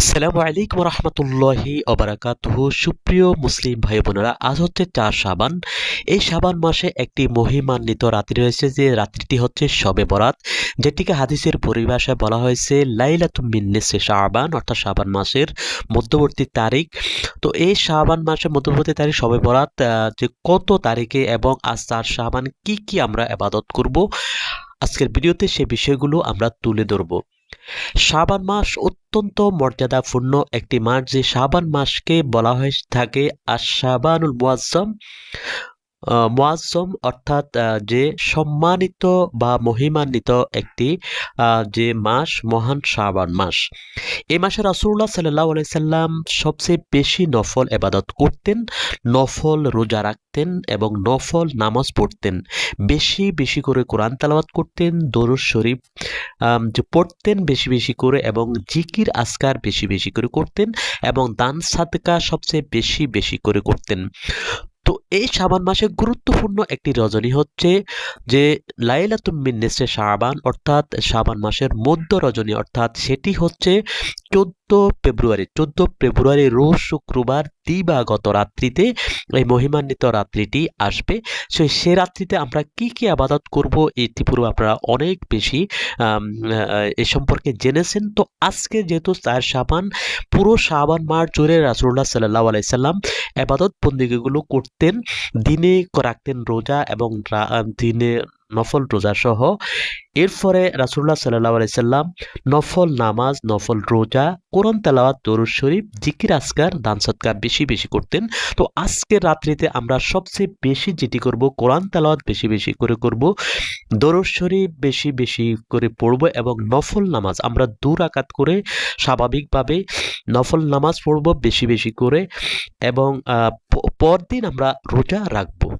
আসসালামু আলাইকুম রহমতুল্লাহি অবরাকাতুহ সুপ্রিয় মুসলিম ভাই বোনেরা আজ হচ্ছে চার সাবান এই সাবান মাসে একটি মহিমান্বিত রাত্রি রয়েছে, যে রাত্রিটি হচ্ছে শবে বরাত, যেটিকে হাদিসের পরিভাষায় বলা হয়েছে লাইলাতুমিন্নেসে সাবান অর্থাৎ সাবান মাসের মধ্যবর্তী তারিখ। তো এই সাবান মাসের মধ্যবর্তী তারিখ শবে বরাত যে কত তারিখে এবং আজ চার সাবান কি কি আমরা আবাদত করব, আজকের ভিডিওতে সে বিষয়গুলো আমরা তুলে ধরবো। শাবান মাস অত্যন্ত মর্যাদাপূর্ণ একটি মাস যে শাবান মাসকে বলা হয়ে থাকে আর শাবানুল মুয়াজ্জম মুয়াজ্জম অর্থাৎ যে সম্মানিত বা মহিমান্বিত একটি যে মাস, মহান শাবান মাস। এই মাসে রাসুল্লাহ আলাইহি সাল্লাম সবচেয়ে বেশি নফল এবাদত করতেন, নফল রোজা রাখতেন এবং নফল নামাজ পড়তেন। বেশি বেশি করে কোরআন তেলাওয়াত করতেন, দরুদ শরীফ যে পড়তেন বেশি বেশি করে এবং জিকির আসকার বেশি বেশি করে করতেন এবং দান, সাদকা সবচেয়ে বেশি বেশি করে করতেন। তো এই শাবান মাসে গুরুত্বপূর্ণ একটি রজনী হচ্ছে যে লাইলাতুম মিন নিসফে শাবান, অর্থাৎ শাবান মাসের মধ্য রজনী, অর্থাৎ সেটি হচ্ছে চোদ্দ ফেব্রুয়ারি। চোদ্দ ফেব্রুয়ারি রোজ শুক্রবার দিবাগত রাত্রিতে এই মহিমান্বিত রাত্রিটি আসবে। সো সে রাত্রিতে আমরা কি কি আবাদত করব ইতিপূর্বে আপনারা অনেক বেশি এ সম্পর্কে জেনেছেন। তো আজকে যেহেতু চার সাবান পুরো সাবান মাস জুড়ে রাসুল্লাহ সাল্লাহ আলাইসাল্লাম আবাদত বন্দিগুলো করতেন দিনে রাখতেন রোজা এবং দিনে নফল রোজা সহ। এরপরে রাসুল্লাহ সাল্লাহ আলাইসাল্লাম নফল নামাজ, নফল রোজা, কোরআন, তেলাওয়াত, দরুদ শরীফ, জিকির আসকার দান, সৎকার বেশি বেশি করতেন। তো আজকের রাত্রিতে আমরা সবচেয়ে বেশি যেটি করব, কোরআন, তেলাওয়াত বেশি বেশি করে করব, দরুদ শরীফ বেশি বেশি করে পড়ব এবং নফল নামাজ আমরা দু রাকাত করে স্বাভাবিকভাবে নফল নামাজ পড়ব বেশি বেশি করে এবং পরদিন আমরা রোজা রাখব।